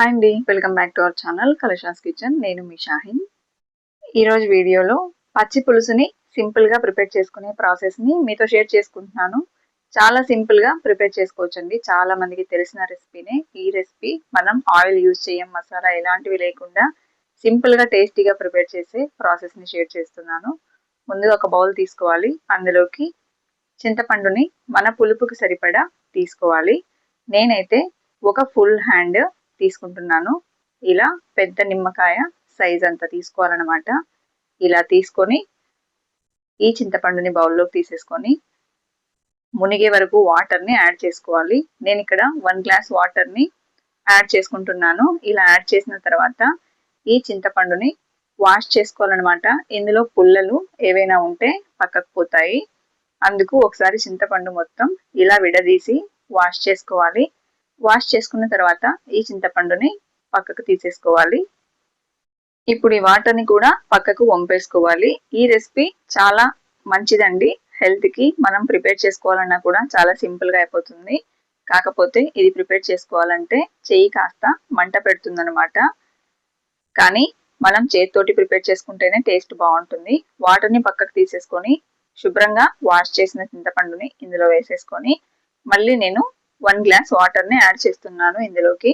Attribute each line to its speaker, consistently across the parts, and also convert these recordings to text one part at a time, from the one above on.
Speaker 1: Hi అండి. Welcome back to our channel Kalasha's kitchen. నేను మీ షాహిన్. ఈరోజు వీడియోలో పచ్చి పులుసుని సింపుల్గా ప్రిపేర్ చేసుకునే ప్రాసెస్ని మీతో షేర్ చేసుకుంటున్నాను. చాలా సింపుల్గా ప్రిపేర్ చేసుకోవచ్చండి. చాలా మందికి తెలిసిన రెసిపీనే ఈ రెసిపీ మనం ఆయిల్ యూజ్ చేయం మసాలా ఎలాంటివి లేకుండా సింపుల్గా టేస్టీగా ప్రిపేర్ చేసే ప్రాసెస్ని షేర్ చేస్తున్నాను. ముందుగా ఒక బౌల్ తీసుకోవాలి. అందులోకి చింతపండుని మన పులుపుకి సరిపడా తీసుకోవాలి. నేనైతే ఒక ఫుల్ హ్యాండ్ తీసుకుంటున్నాను. ఇలా పెద్ద నిమ్మకాయ సైజ్ అంతా తీసుకోవాలన్నమాట. ఇలా తీసుకొని ఈ చింతపండుని బౌల్లోకి తీసేసుకొని మునిగే వరకు వాటర్ని యాడ్ చేసుకోవాలి. నేను ఇక్కడ వన్ గ్లాస్ వాటర్ని యాడ్ చేసుకుంటున్నాను. ఇలా యాడ్ చేసిన తర్వాత ఈ చింతపండుని వాష్ చేసుకోవాలన్నమాట. ఇందులో పుల్లలు ఏవైనా ఉంటే పక్కకు పోతాయి. అందుకు ఒకసారి చింతపండు మొత్తం ఇలా విడదీసి వాష్ చేసుకోవాలి. వాష్ చేసుకున్న తర్వాత ఈ చింతపండుని పక్కకు తీసేసుకోవాలి. ఇప్పుడు ఈ వాటర్ని కూడా పక్కకు వంపేసుకోవాలి. ఈ రెసిపీ చాలా మంచిదండి. హెల్త్కి మనం ప్రిపేర్ చేసుకోవాలన్నా కూడా చాలా సింపుల్గా అయిపోతుంది. కాకపోతే ఇది ప్రిపేర్ చేసుకోవాలంటే చెయ్యి కాస్త మంట పెడుతుందనమాట కానీ మనం చేతితోటి ప్రిపేర్ చేసుకుంటేనే టేస్ట్ బాగుంటుంది. వాటర్ని పక్కకు తీసేసుకొని శుభ్రంగా వాష్ చేసిన చింతపండుని ఇందులో వేసేసుకొని మళ్ళీ నేను వన్ గ్లాస్ వాటర్ని యాడ్ చేస్తున్నాను ఇందులోకి.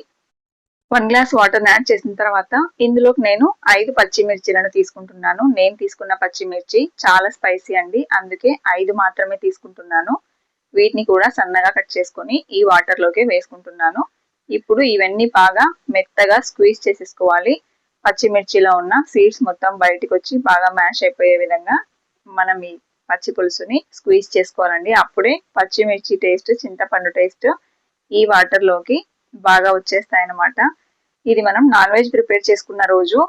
Speaker 1: వన్ గ్లాస్ వాటర్ని యాడ్ చేసిన తర్వాత ఇందులోకి నేను ఐదు పచ్చిమిర్చిలను తీసుకుంటున్నాను. నేను తీసుకున్న పచ్చిమిర్చి చాలా స్పైసీ అండి. అందుకే ఐదు మాత్రమే తీసుకుంటున్నాను. వీటిని కూడా సన్నగా కట్ చేసుకొని ఈ వాటర్లోకి వేసుకుంటున్నాను. ఇప్పుడు ఇవన్నీ బాగా మెత్తగా స్క్వీజ్ చేసేసుకోవాలి. పచ్చిమిర్చిలో ఉన్న సీడ్స్ మొత్తం బయటకు వచ్చి బాగా మ్యాష్ అయిపోయే విధంగా మనం ఈ పచ్చి పులుసుని స్క్వీజ్ చేసుకోవాలండి. అప్పుడే పచ్చిమిర్చి టేస్ట్ చింతపండు టేస్ట్ ఈ వాటర్లోకి బాగా వచ్చేస్తాయి అన్నమాట ఇది మనం నాన్ వెజ్ ప్రిపేర్ చేసుకున్న రోజు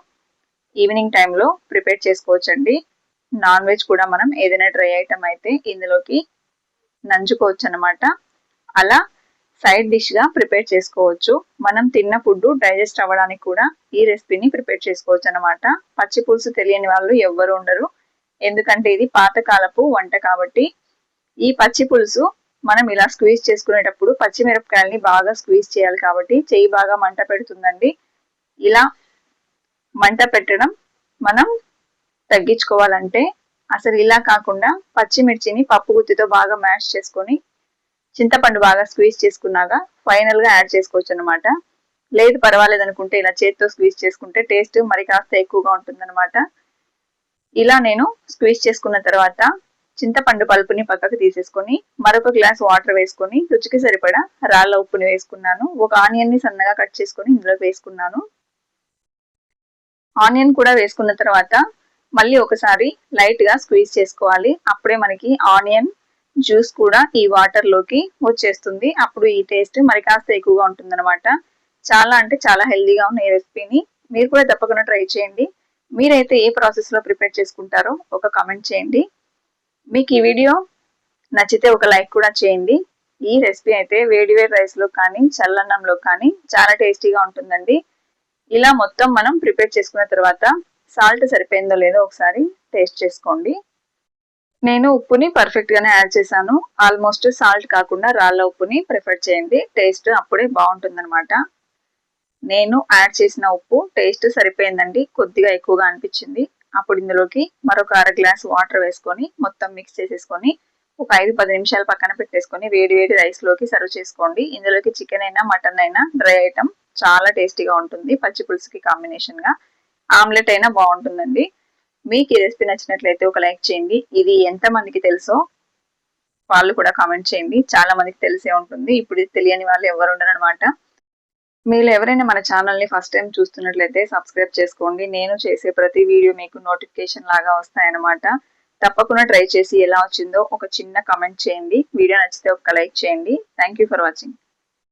Speaker 1: ఈవినింగ్ టైంలో ప్రిపేర్ చేసుకోవచ్చండి. నాన్ వెజ్ కూడా మనం ఏదైనా డ్రై ఐటమ్ అయితే ఇందులోకి నంచుకోవచ్చు అనమాట అలా సైడ్ డిష్గా ప్రిపేర్ చేసుకోవచ్చు. మనం తిన్న ఫుడ్ డైజెస్ట్ అవ్వడానికి కూడా ఈ రెసిపీని ప్రిపేర్ చేసుకోవచ్చు అనమాట పచ్చి పులుసు తెలియని వాళ్ళు ఎవ్వరు ఉండరు. ఎందుకంటే ఇది పాతకాలపు వంట కాబట్టి ఈ పచ్చి పులుసు మనం ఇలా స్క్వీజ్ చేసుకునేటప్పుడు పచ్చిమిరపకాయలని బాగా స్క్వీజ్ చేయాలి కాబట్టి చేయి బాగా మంట పెడుతుందండి. ఇలా మంట పెట్టడం మనం తగ్గించుకోవాలంటే అసలు ఇలా కాకుండా పచ్చిమిర్చిని పప్పు గుత్తితో బాగా మ్యాష్ చేసుకొని చింతపండు బాగా స్క్వీజ్ చేసుకున్నాక ఫైనల్గా యాడ్ చేసుకోవచ్చు అనమాట లేదు పర్వాలేదు అనుకుంటే ఇలా చేతితో స్క్వీజ్ చేసుకుంటే టేస్ట్ మరి కాస్త ఎక్కువగా ఉంటుందన్నమాట. ఇలా నేను స్క్వీజ్ చేసుకున్న తర్వాత చింతపండు పలుపుని పక్కకు తీసేసుకొని మరొక గ్లాస్ వాటర్ వేసుకొని రుచికి సరిపడా రాళ్ళ ఉప్పుని వేసుకున్నాను. ఒక ఆనియన్ని సన్నగా కట్ చేసుకొని ఇందులో వేసుకున్నాను. ఆనియన్ కూడా వేసుకున్న తర్వాత మళ్ళీ ఒకసారి లైట్గా స్క్వీజ్ చేసుకోవాలి. అప్పుడే మనకి ఆనియన్ జ్యూస్ కూడా ఈ వాటర్లోకి వచ్చేస్తుంది. అప్పుడు ఈ టేస్ట్ మరి కాస్త ఎక్కువగా ఉంటుందన్నమాట. చాలా అంటే చాలా హెల్దీగా ఉన్న ఈ రెసిపీని మీరు కూడా తప్పకుండా ట్రై చేయండి. మీరైతే ఏ ప్రాసెస్లో ప్రిపేర్ చేసుకుంటారో ఒక కామెంట్ చేయండి. మీకు ఈ వీడియో నచ్చితే ఒక లైక్ కూడా చేయండి. ఈ రెసిపీ అయితే వేడివేడి రైస్లో కానీ చల్లన్నంలో కానీ చాలా టేస్టీగా ఉంటుందండి. ఇలా మొత్తం మనం ప్రిపేర్ చేసుకున్న తర్వాత సాల్ట్ సరిపోయిందో లేదో ఒకసారి టేస్ట్ చేసుకోండి. నేను ఉప్పుని పర్ఫెక్ట్గానే యాడ్ చేశాను. ఆల్మోస్ట్ సాల్ట్ కాకుండా రాళ్ళ ఉప్పుని ప్రిఫర్ చేయండి. టేస్ట్ అప్పుడే బాగుంటుంది అనమాట నేను యాడ్ చేసిన ఉప్పు టేస్ట్ సరిపోయిందండి కొద్దిగా ఎక్కువగా అనిపించింది. అప్పుడు ఇందులోకి మరొక అర గ్లాస్ వాటర్ వేసుకొని మొత్తం మిక్స్ చేసేసుకొని ఒక ఐదు పది నిమిషాలు పక్కన పెట్టేసుకొని వేడి వేడి రైస్లోకి సర్వ్ చేసుకోండి. ఇందులోకి చికెన్ అయినా మటన్ అయినా డ్రై ఐటమ్ చాలా టేస్టీగా ఉంటుంది. పచ్చి పులుసుకి కాంబినేషన్గా ఆమ్లెట్ అయినా బాగుంటుందండి. మీకు ఈ రెసిపీ నచ్చినట్లయితే ఒక లైక్ చేయండి. ఇది ఎంతమందికి తెలుసో వాళ్ళు కూడా కామెంట్ చేయండి. చాలా మందికి తెలిసే ఉంటుంది. ఇప్పుడు తెలియని వాళ్ళు ఎవరు ఉండరు అనమాట మీరు ఎవరైనా మన ఛానల్ని ఫస్ట్ టైం చూస్తున్నట్లయితే సబ్స్క్రైబ్ చేసుకోండి. నేను చేసే ప్రతి వీడియో మీకు నోటిఫికేషన్ లాగా వస్తాయన్నమాట. తప్పకుండా ట్రై చేసి ఎలా వచ్చిందో ఒక చిన్న కమెంట్ చేయండి. వీడియో నచ్చితే ఒక లైక్ చేయండి. Thank for watching